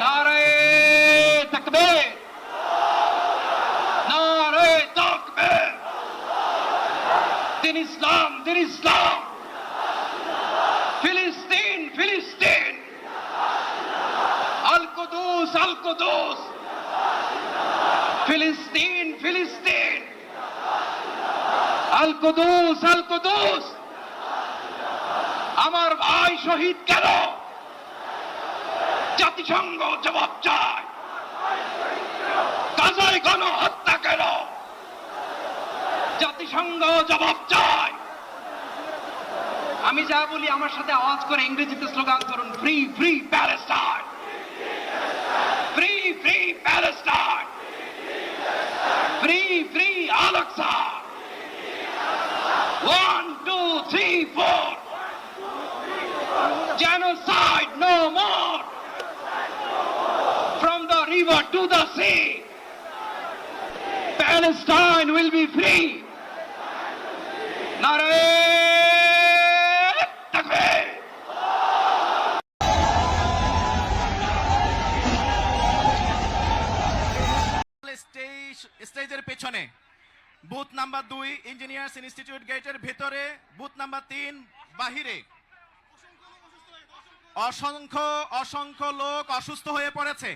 নারে তাকবীর নারে তাকবীর দিন ইসলাম দিন ইসলাম ফিলিস্তিন ফিলিস্তিন আল কুদুস আল কুদুস ফিলিস্তিন ফিলিস্তিন আমার ভাই শহীদ কেন জাতিসংঘ জবাব চায়। গাজায় গণ হত্যা কেন? জাতিসংঘ জবাব চায়। আমি যা বলি আমার সাথে আওয়াজ করে ইংরেজিতে স্লোগান করুন free free Palestine free free Palestine free free Alexa one to the sea. Palestine will be free. স্টেজের পেছনে। বুথ নাম্বার দুই ইঞ্জিনিয়ার্স ইনস্টিটিউট গেটের ভেতরে। বুথ নাম্বার তিন, বাহিরে। অসংখ্য অসংখ্য লোক অসুস্থ হয়ে পড়েছে।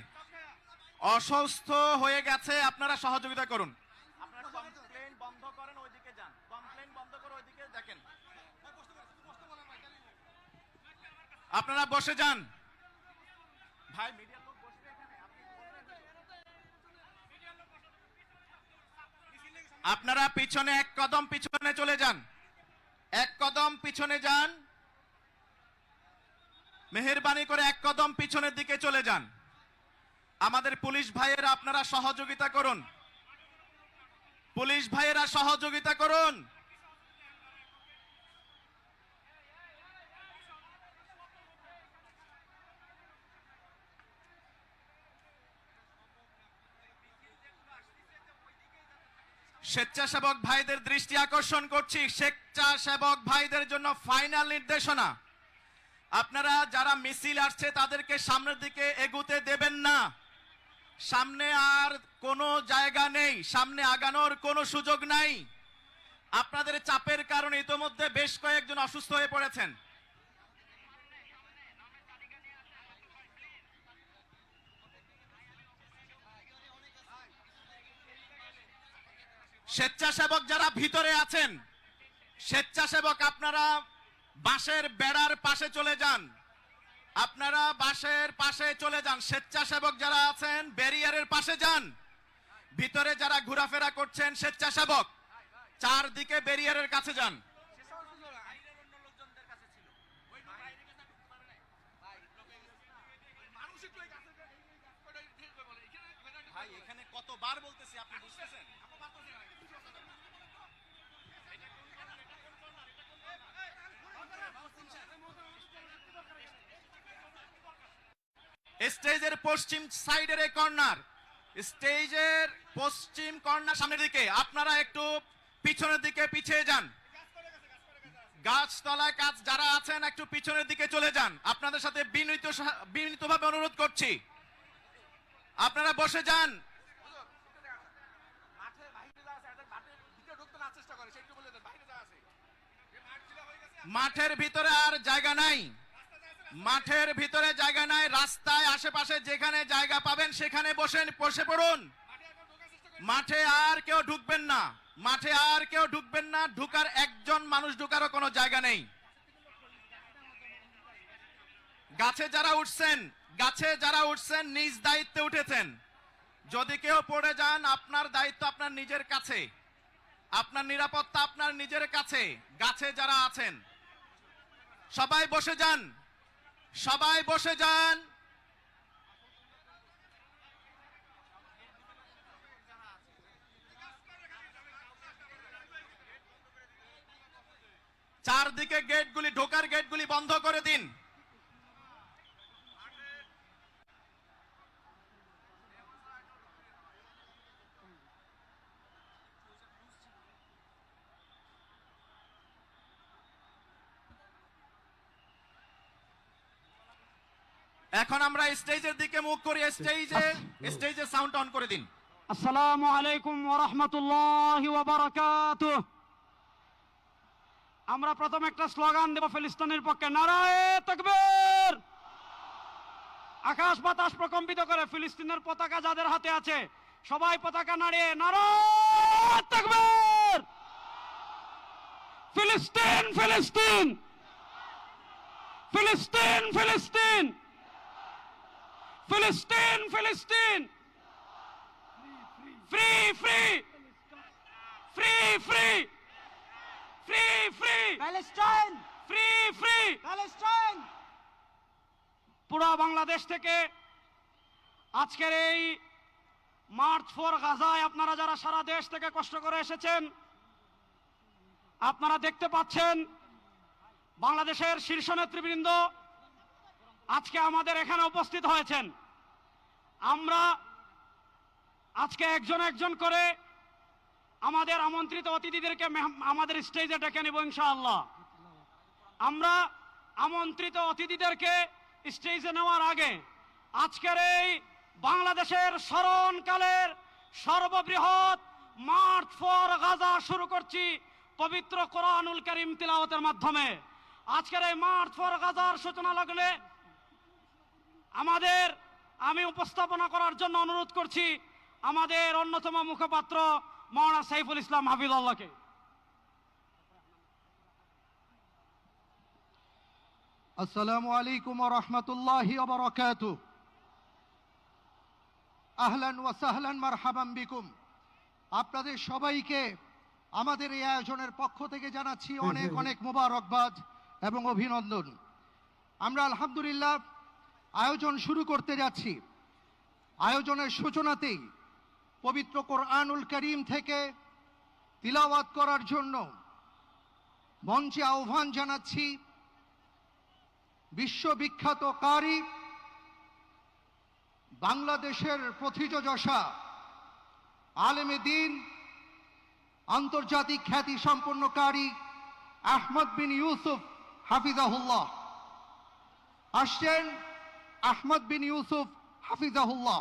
অসুস্থ হয়ে গেছে আপনারা সহযোগিতা করুন। আপনারা কমপ্লেন বন্ধ করেন ওইদিকে যান। কমপ্লেন বন্ধ করে ওইদিকে দেখেন। আপনারা বসে যান। ভাই মিডিয়ার লোক বসবে এখানে? আপনারা পিছনে এক কদম পিছনে চলে যান। এক কদম পিছনে যান। মেহেরবানি করে এক কদম পিছনের দিকে চলে যান। আমাদের পুলিশ ভাইয়েরা আপনারা সহযোগিতা করুন। পুলিশ ভাইয়েরা সহযোগিতা করুন। স্বেচ্ছাসেবক ভাইদের দৃষ্টি আকর্ষণ করছি। স্বেচ্ছাসেবক ভাইদের জন্য ফাইনাল নির্দেশনা। আপনারা যারা মিছিল আসছে, তাদেরকে সামনের দিকে এগুতে দেবেন না। সামনে আর কোনো জায়গা নেই, সামনে আগানোর কোনো সুযোগ নাই। আপনাদের চাপের কারণে ইতোমধ্যে বেশ কয়েকজন অসুস্থ হয়ে পড়েছেন। স্বেচ্ছাসেবক যারা ভিতরে আছেন, স্বেচ্ছাসেবক আপনারা বাঁশের বেড়ার পাশে চলে যান। আপনারা বাসের পাশে চলে যান। স্বেচ্ছাসেবক যারা আছেন, ব্যারিয়ারের পাশে যান। ভিতরে যারা ঘোরাফেরা করছেন, স্বেচ্ছাসেবক, চারদিকে ব্যারিয়ারের কাছে যান। কতবার বলতেছি, আপনি বুঝতেছেন? স্টেজের পশ্চিম সাইডের এই কর্নার। স্টেজের পশ্চিম কর্নার সামনের দিকে। আপনারা একটু পিছনের দিকে পিছিয়ে যান। গাছতলায় কাজ যারা আছেন একটু পিছনের দিকে চলে যান। আপনাদের সাথে বিনীত বিনীতভাবে অনুরোধ করছি। আপনারা বসে যান। মাঠের ভিতরে আর জায়গা নাই। মাঠের ভিতরে জায়গা নাই, রাস্তায় আশেপাশে যেখানে জায়গা পাবেন সেখানে বসেন, বসে পড়ুন। মাঠে আর কেউ ঢুকবেন না, মাঠে আর কেউ ঢুকবেন না, ঢুকার একজন মানুষ ঢুকারও কোনো জায়গা নেই। গাছে যারা উঠছেন, গাছে যারা উঠছেন, নিজ দায়িত্বে উঠেছেন। যদি কেউ পড়ে যান, আপনার দায়িত্ব আপনার নিজের কাছে। আপনার নিরাপত্তা আপনার নিজের কাছে। গাছে যারা আছেন, সবাই বসে যান। সবাই বসে যান। চারদিকে গেটগুলি ঢোকার গেটগুলি বন্ধ করে দিন। এখন আমরা স্টেজের দিকে মুখ করি স্টেজে স্টেজে সাউন্ড অন করে দিন। আসসালামু আলাইকুম ওরহমতুল্লাহ ওবরাকাত আমরা প্রথম একটা স্লোগান দেব ফিলিস্তিনের পক্ষে নারায়ে তকবীর। আকাশ বাতাস প্রকম্পিত করে ফিলিস্তিনের পতাকা যাদের হাতে আছে সবাই পতাকা নাড়িয়ে নারায়ে তকবীর। ফিলিস্তিন ফিলিস্তিন। ফিলিস্তিন ফিলিস্তিন। ফিলিস্তিন ফিলিস্তিন free free free free free free Palestine free free Palestine পুরো বাংলাদেশ থেকে আজকের এই মার্চ ফর গাজায় আপনারা যারা সারা দেশ থেকে কষ্ট করে এসেছেন আপনারা দেখতে পাচ্ছেন বাংলাদেশের শীর্ষ নেতৃবৃন্দ আজকে আমাদের এখানে উপস্থিত হয়েছেন। আমরা আজকে একজন একজন করে আমাদের আমন্ত্রিত অতিথিদেরকে আমাদের স্টেজে ডেকে নেব ইনশাআল্লাহ। আমরা আমন্ত্রিত অতিথিদেরকে স্টেজে নেওয়ার আগে আজকের এই বাংলাদেশের স্মরণকালের সর্ববৃহৎ মার্চ ফর গাজা শুরু করছি পবিত্র কোরআনুল করিম তিলাওয়াতের মাধ্যমে। আজকের এই মার্চ ফর গাজার সূচনা লগ্নে আমাদের আমি উপস্থাপনা করার জন্য অনুরোধ করছি আমাদের অন্যতম মুখপাত্র মৌলানা সাইফুল ইসলাম হাফিজুল্লাহকে। আসসালামু আলাইকুম রহমতুল্লাহি ওবরাকাতু আহলান ওয়া সাহলান মারহাবাম বিকুম। আপনাদের সবাইকে আমাদের এই আয়োজনের পক্ষ থেকে জানাচ্ছি অনেক অনেক মোবারকবাদ এবং অভিনন্দন। আমরা আলহামদুলিল্লাহ আয়োজন শুরু করতে যাচ্ছি। আয়োজনের সূচনাতেই পবিত্র কোরআনুল করিম থেকে তিলাওয়াত করার জন্য মঞ্চে আহ্বান জানাচ্ছি। বিশ্ববিখ্যাত কারি বাংলাদেশের প্রথিতযশা আলেমে দিন, আন্তর্জাতিক খ্যাতি সম্পন্ন কারি আহমদ বিন ইউসুফ হাফিজাহুল্লাহ। আসছেন আহমদ বিন ইউসুফ হাফিজাহুল্লাহ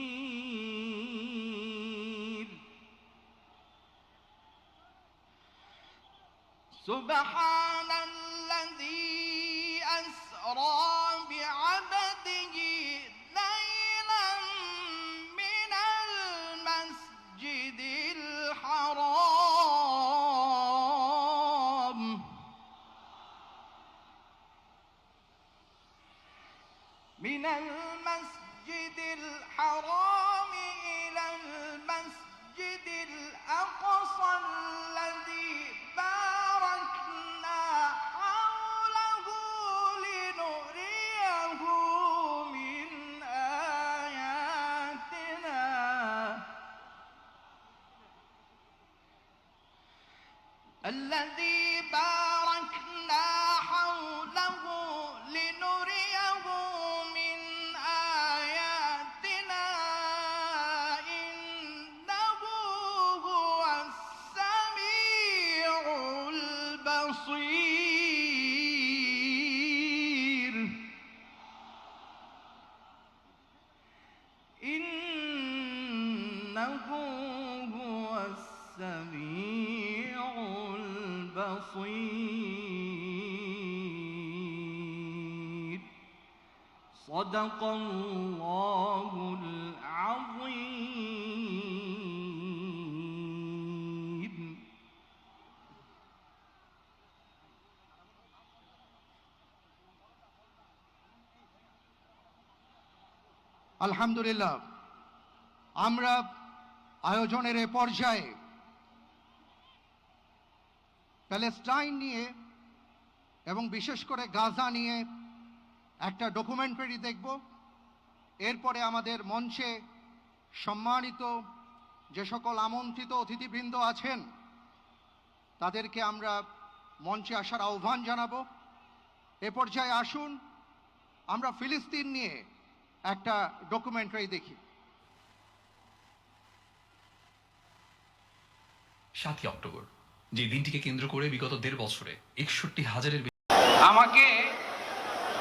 سبحان الذي أسرى بعبده ليلا من المسجد الحرام. من المسجد الذي باركنا صدق الله العظيم আলহামদুলিল্লাহ আমরা আয়োজনের এ পর্যায়ে প্যালেস্টাইন নিয়ে এবং বিশেষ করে গাজা নিয়ে একটা ডকুমেন্টারি দেখব। এরপরে আমাদের মঞ্চে সম্মানিত যে সকল আমন্ত্রিত অতিথিবৃন্দ আছেন তাদেরকে আমরা মঞ্চে আসার আহ্বান জানাব। এ পর্যায়ে আসুন আমরা ফিলিস্তিন নিয়ে একটা ডকুমেন্টারি দেখি। সাতই অক্টোবর যে দিনটিকে কেন্দ্র করে বিগত দেড় বছরে একষট্টি হাজারের আমাকে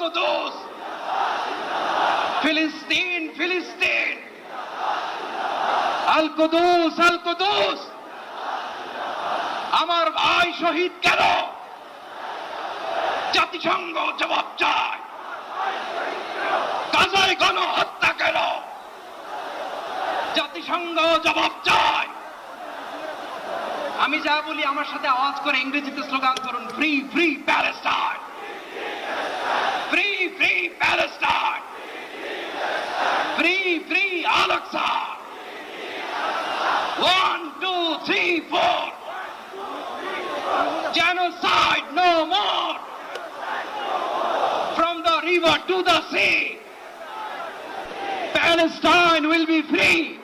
কুদুস ফিলিস্তিন ফিলিস্তিন আল কুদুস আল কুদুস আমার ভাই শহীদ কেন? জাতিসংঘ জবাব চায়। গাজায় গণ হত্যা কেন? জাতিসংঘ জবাব চায়। আমি যা বলি আমার সাথে আওয়াজ করে ইংরেজিতে স্লোগান করুন free free Palestine Free, free, Alexa! One, two, three, four. Genocide no more. From the river to the sea. Palestine will be free.